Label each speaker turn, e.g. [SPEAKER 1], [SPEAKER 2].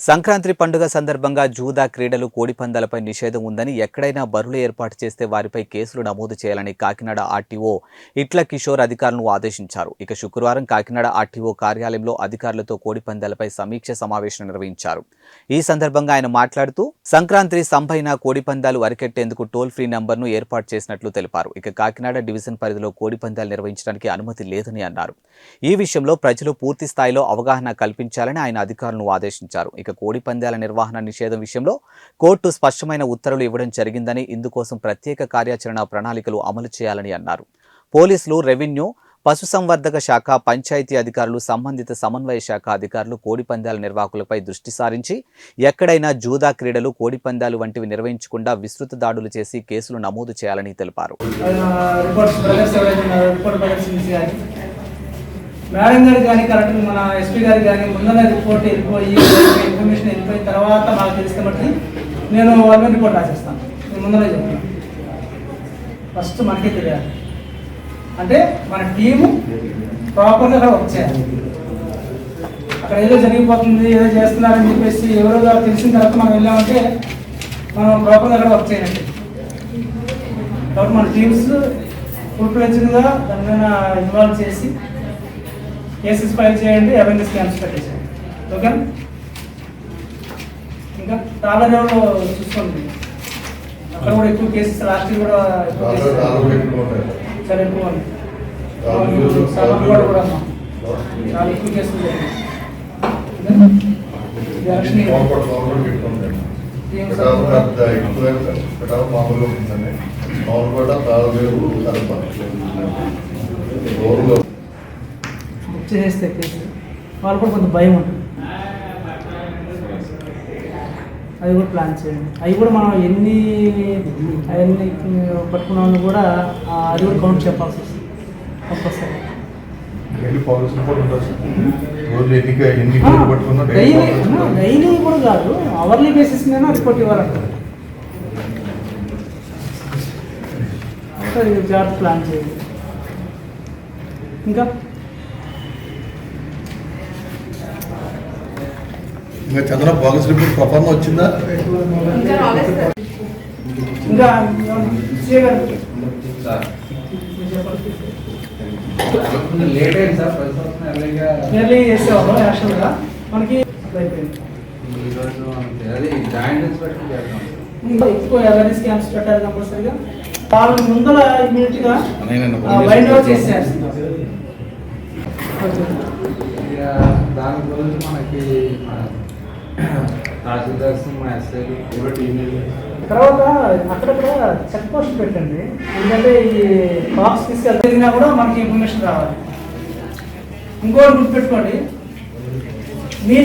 [SPEAKER 1] సంక్రాంతి పండుగ సందర్భంగా జూదా క్రీడలు కోడిపందాలపై నిషేధం ఉందని ఎక్కడైనా బరులు ఏర్పాటు చేస్తే వారిపై కేసులు నమోదు చేయాలని కాకినాడ ఆర్టీఓ ఇట్ల కిషోర్ అధికారులను ఆదేశించారు. ఇక శుక్రవారం కాకినాడ ఆర్టీఓ కార్యాలయంలో అధికారులతో కోడిపందాలపై సమీక్ష సమావేశం నిర్వహించారు. ఈ సందర్భంగా ఆయన మాట్లాడుతూ సంక్రాంతి సంభైన కోడిపందాలు అరికెట్టేందుకు టోల్ ఫ్రీ నంబర్ను ఏర్పాటు చేసినట్లు తెలిపారు. ఇక కాకినాడ డివిజన్ పరిధిలో కోడిపందాలు నిర్వహించడానికి అనుమతి లేదని అన్నారు. ఈ విషయంలో ప్రజలు పూర్తి స్థాయిలో అవగాహన కల్పించాలని ఆయన అధికారులను ఆదేశించారు. ఇక కోడి పందాల నిర్వహణ నిషేధం విషయంలో కోర్టు స్పష్టమైన ఉత్తర్వులు ఇవ్వడం జరిగిందని ఇందుకోసం ప్రత్యేక కార్యాచరణ ప్రణాళికలు అమలు చేయాలని అన్నారు. పోలీసులు రెవెన్యూ పశుసంవర్ధక శాఖ పంచాయతీ అధికారులు సంబంధిత సమన్వయ శాఖ అధికారులు కోడిపందాల నిర్వాహకులపై దృష్టి సారించి ఎక్కడైనా జూదా క్రీడలు కోడిపందాలు వంటివి నిర్వహించకుండా విస్తృత దాడులు చేసి కేసులు నమోదు చేయాలని తెలిపారు.
[SPEAKER 2] మేడం గారు కానీ కరెక్ట్ మన ఎస్పీ గారు కానీ ముందర రిపోర్ట్ వెళ్ళిపోయి ఇన్ఫర్మేషన్ వెళ్ళిపోయిన తర్వాత మాకు తెలిస్తే బట్టి నేను వాళ్ళ రిపోర్ట్ రాసిస్తాను. నేను ముందరే చెప్తాను ఫస్ట్ మనకే తెలియాలి. అంటే మన టీము ప్రాపర్గా అక్కడ వర్క్ చేయాలి. అక్కడ ఏదో జరిగిపోతుంది ఏదో చేస్తున్నారని చెప్పేసి ఎవరో ఒకరు తెలిసిన తర్వాత మనం వెళ్ళామంటే మనం ప్రాపర్గా అక్కడ వర్క్ చేయాలి కాబట్టి మన టీమ్స్ ఫుల్ ఫ్లెజ్డ్గా దాని మీద ఇన్వాల్వ్ చేసి కేసెస్ ఫైల్ చేయండి అవేర్నెస్ క్యాంప్స్ పెట్టేసేయండి. ఓకే? ఇంకా తాళరేవులో చూసుకోండి? అక్కడ కూడా ఎక్కువ కేసెస్ లాస్ట్ కూడా చాలా ఎక్కువ సామాన్లు కూడా చాలా ఎక్కువ కేసులు.
[SPEAKER 3] మామూలుగా ఉంటుందండి. మామూలు కూడా తాళవేరు
[SPEAKER 2] బుక్ చేసేస్తే కేసు. వాళ్ళు కూడా కొంత భయం ఉంటుంది. అది కూడా ప్లాన్ చేయండి. అవి కూడా మనం ఎన్ని అవన్నీ పట్టుకున్నామని కూడా అది కూడా కౌంట్ చెప్పాల్సి వస్తుంది. కంపల్సరీ డైలీ కూడా కాదు. అవర్లీ బేసిస్ మీద రిపోర్ట్ ఇవ్వాలంటారు. జాగ్రత్త ప్లాన్ చేయండి. ఇంకా?
[SPEAKER 3] ఇంకా చంద్ర బాగస్ రిపోర్ట్ ప్రఫార్మ్ వచ్చిందా
[SPEAKER 2] మనకి ఎక్కువ అవేర్నెస్ క్యాంప్స్ పెట్టాలి కంపల్సరీగా. వాళ్ళు ముందర ఇమీడియట్గా వైండ్ అవుట్ చేసేయాలి.
[SPEAKER 4] ఇక దాని గురించి మనకి
[SPEAKER 2] తర్వాత అక్కడక్కడ చెక్ పోస్ట్ పెట్టండి. ఎందుకంటే ఈ బాక్స్ తీసుకెళ్ళినా కూడా మనకి ఇన్ఫర్మేషన్ రావాలి. ఇంకోటి గుర్తుపెట్టుకోండి. మీ